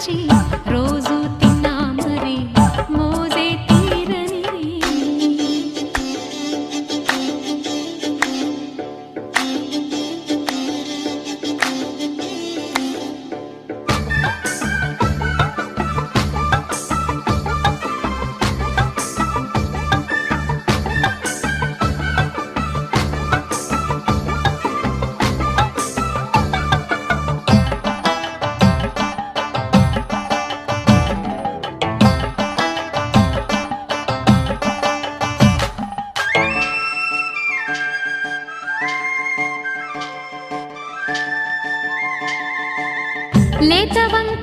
cheese. లేతవంగ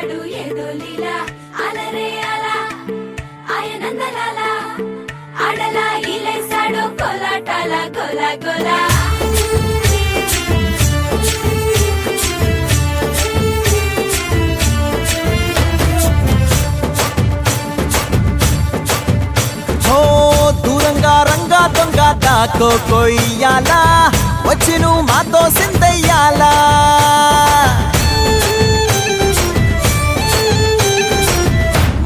చూపిస్తాడు ఏదో లీలా. అలరే అలా ఆయనందలాల అడలా ఇలేసాడు కొలాటాల కోల కోల దొంగ దాకో కొయ్యాలా. వచ్చి నువ్వు మాతో సిందయ్యాలా